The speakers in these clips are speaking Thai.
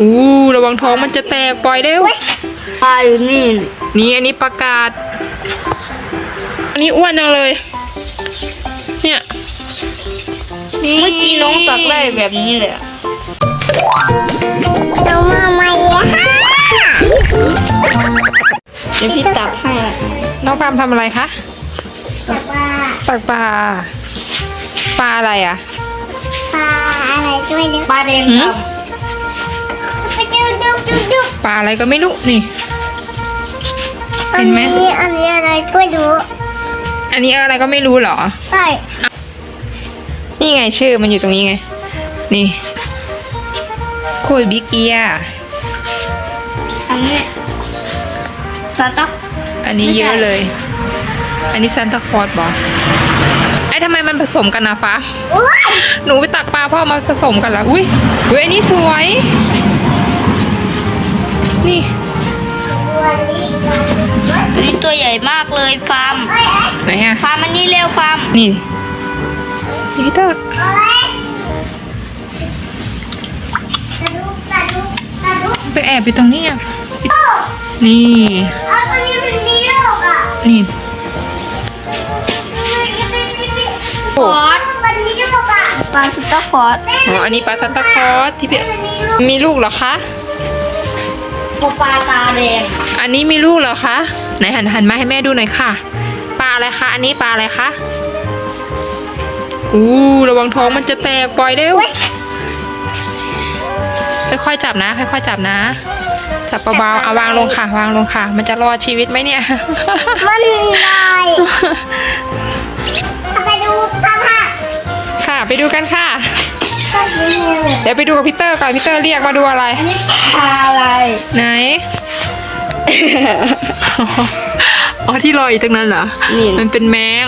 อู้ระวังท้องมันจะแตกปล่อยเร็วปลาอยู่นี่ นี่อันนี้ประกาศ อันนี้อ้วนจังเลย เนี่ยนี่เมื่อกี้น้องตักได้แบบนี้เลยอะน้องมาใหม่เลยค่ะเดี๋ยวพี่ตักให้ น้องฟาร์มทำอะไรคะแต่ว่าตักปลา ปลาอะไรอะ ปลาอะไรก็ไม่รู้ปลาแดงหืมดไปดูดูดูดูปลาอะไรก็ไม่รู้นี่ อัเห็นนไหม นี้อันนี้อะไรก็ไม่รู้อันนี้อะไรก็ไม่รู้เหรอ ใช่นี่ไงชื่อมันอยู่ตรงนี้ไง นี่โคยบิ๊กเอียำอันนี้ซาตักอันนี้ไม่ใช่ เยอะเลย อันนี้ซันตาคลอสบอไอ้ทำไมมันผสมกันนะฟ้า อุ้ยหนูไปตักปลาพ่อมาผสมกันแล้วอุ้ยอุ้ยอันนี้สวย นี่ตัวนี้ก่อนอันนี้ตัวใหญ่มากเลยฟาร์มเอ้ยเอ้ยไหนอะฟาร์มอันนี้เร็วฟาร์มนี่พี่เตอร์เอ้ยกระดูกกระดูกกระดูกไปแอบอยู่ตรงนี้อะโอ้นี่เอาตัวนี้มันมีลูกอะนี่โอ้มันมีลูกอะปลาสตาคอร์สอ๋ออันนี้ปลาซันตาคลอสที่พี่มันมีลูกมีลูกเหรอคะ ปลาตาแดงอันนี้มีลูกเหรอคะไหนหันหันมาให้แม่ดูหน่อยค่ะ ปลาอะไรคะอันนี้ปลาอะไรคะอู้ระวังท้องมันจะแตกปล่อยเร็วค่อยๆจับนะ ค่อยๆจับนะจับเบาๆเอาวางลงค่ะ วางลงค่ะ มันจะรอดชีวิตไหมเนี่ยมันลอยเอาไปดูกันค่ะค่ะไปดูกันค่ะก็มี เลยเดี๋ยวไปดูกับพีเตอร์ก่อนพีเตอร์เรียกมาดูอะไรปลาอะไร ไหน อ๋อที่ลอยอยู่ตรงนั้นเหรอ นี่ มันเป็นแมง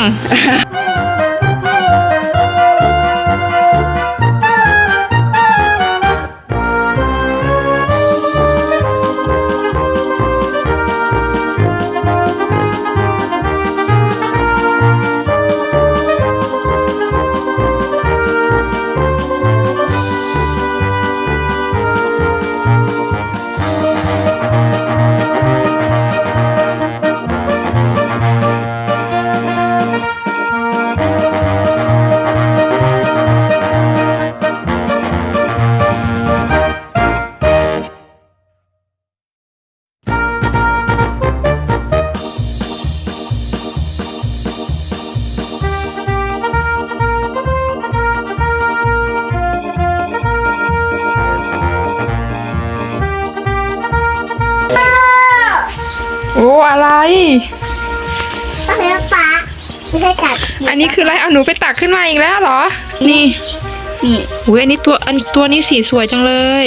โอ้อะไร ต้องเป็นฟ้าไม่ใช่กัดอันนี้คืออะไรเอาหนูไปตักขึ้นมาอีกแล้วเหรอ นี่นี่อุ้ยอันนี้ตัวอันตัวนี้สีสวยจังเลย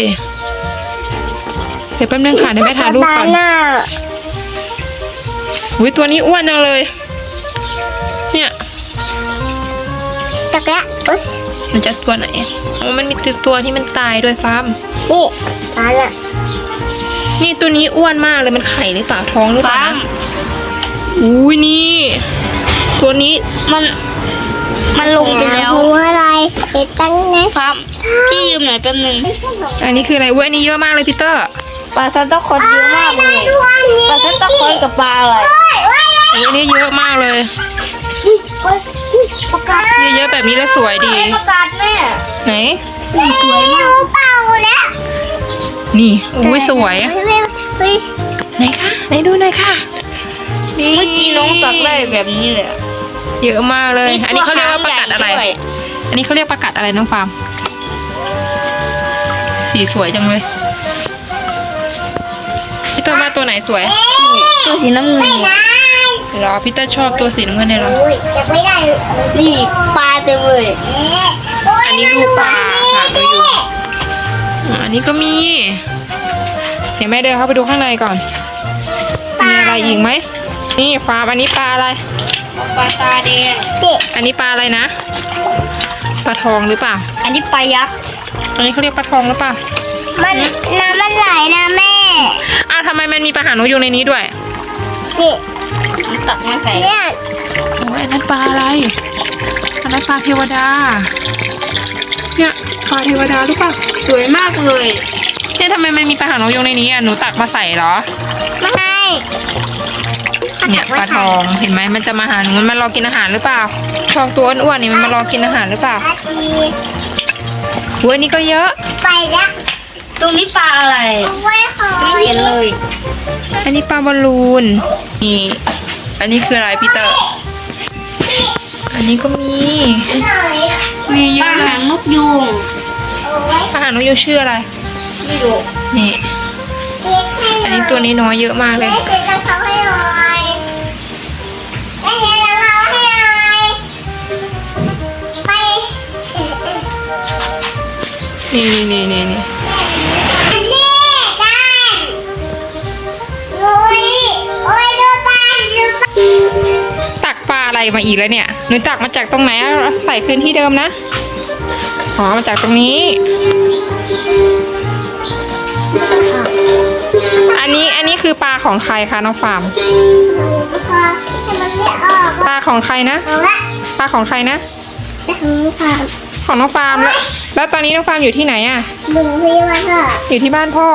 เดี๋ยวแป๊บนึงค่ะเดี๋ยวแม่ถ่ายรูปก่อนหน้าอุ้ยตัวนี้อ้วนจังเลย เนี่ยตะแกะเอ้ยมันจะตัวไหนอ๋อมันมีตัวที่มันตายด้วยฟาร์มนี่ฟ้าน่ะ นี่ตัวนี้อ้วนมากเลยมันไข่หรือเปล่าท้องหรือเปฟาล่าร์มนะอุ้ยนี่ ตัวนี้มัน มันลงไปแล้วหัวอะไรเห็ดตั้งนะฟาร์มพี่ยืมหน่อยแป๊บนึงอันนี้คืออะไรอุ้ยอันนี้เยอะมากเลยพีเตอร์ปลาซานตาคลอร์สเยอะมากเลยดูอันนี้ปลาซานตาคลอร์สกับปลาอะไรเฮ้ยเฮ้ยอุ้ยอันนี้เยอะมากเลยเฮ้ยประกาศเยอะๆแบบนี้แล้วสวยดีให้ประกาศแม่ไหนสวยมากเป่าแล้ว นี่อุ้ยสวยเฮ้ยเฮ้ยไหนคะไหนดูหน่อยค่ะ นี่เมื่อกี้น้องตักได้แบบนี้เลยอะเยอะมากเลยมีอันนี้เขาเรียกว่าประกาศอะไรตัวหางใหญ่ด้วยอันนี้เขาเรียกประกาศอะไรน้องฟาร์ม สีสวยจังเลยพี่เตอร์ว่าตัวไหนสวยนี่ตัวสีน้ำเงินไม่เนี่ยได้เหรอพี่เตอร์ชอบตัวสีน้ำเงินเนี่ยเหรอโอ้ยจะไม่ได้นี่ปลาเต็มเลย อันนี้ลูกปลาค่ะดูอยู่อ่า อันนี้ก็มี เดี๋ยวแม่เดินเข้าไปดูข้างในก่อน มีอะไรอีกไหม นี่ฟาร์มอันนี้ปลาอะไร ปลาตาแดงเด็กอันนี้ปลาอะไรนะ ปลาทองหรือเปล่า อันนี้ปลายักษ์ อันนี้เขาเรียกปลาทองหรือเปล่า มันน้ำมันไหลนะแม่ อ้าวทำไมมันมีปลาหางนกยูงในนี้ด้วยเด็กตักมาใส่เนี่ยโอ้ยอันนั้นปลาอะไรอันนั้นปลาเทวดา เนี่ยปลาเทวดาหรือเปล่าสวยมากเลยเนี่ยทำไมมมันมีปลาหางนกยุงในนี้อะหนูตักมาใส่เหรอไม่ให้เนี่ยปลาทองเห็นไหมมันจะมาหาหนูมันมารอกินอาหารหรือเปล่าทองตัวอ้วนๆนี่มันมารอกินอาหารหรือเปล่าอาทีอุ้ยอันนี้ก็เยอะ ไปแล้วตรงนี้ปลาอะไรเอาไว้ขอไม่เห็นเลย อันนี้ปลาบอลลูนนี่อันนี้คืออะไรพี่เตอร์ อันนี้ก็มีหน่อยมีเยปลาอะเลหายงนกยูงเอาไว้ปลาหางนกยูงชื่ออะไร ไม่รู้นี่เก็บให้หน่อยอันนี้ตัวนี้น้อยเยอะมากเลยแม่เก็บรองเท้าให้หน่อยแม่เก็บรองเท้าให้หน่อยไปนี่นี่นี่นี่อัน อะไรมาอีกแล้วเนี่ยหนูตักมาจากตรงไหนเอาใส่คืนที่เดิมนะอ๋อมาจากตรงนี้ อันนี้อันนี้คือปลาของใครคะน้องฟาร์มพอให้มันไม่ออกปลาของใครนะเอาละปลาของใครนะแต่ของค่ะของน้องฟาร์มแล้วแล้วตอนนี้น้องฟาร์มอยู่ที่ไหนอะมึงพี่ว่าเถอะอยู่ที่บ้านพ่อ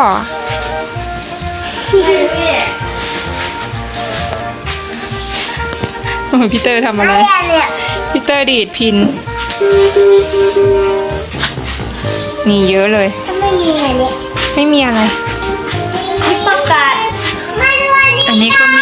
พี่เตอร์ทำอะไรอะไรเนี่ยพี่เตอร์ดีดพิน นี่เยอะเลยก็ไม่มีอะไรเนี่ยไม่มีอะไรนี่ประกาศมาดูอันนี้อันนี้ก็มี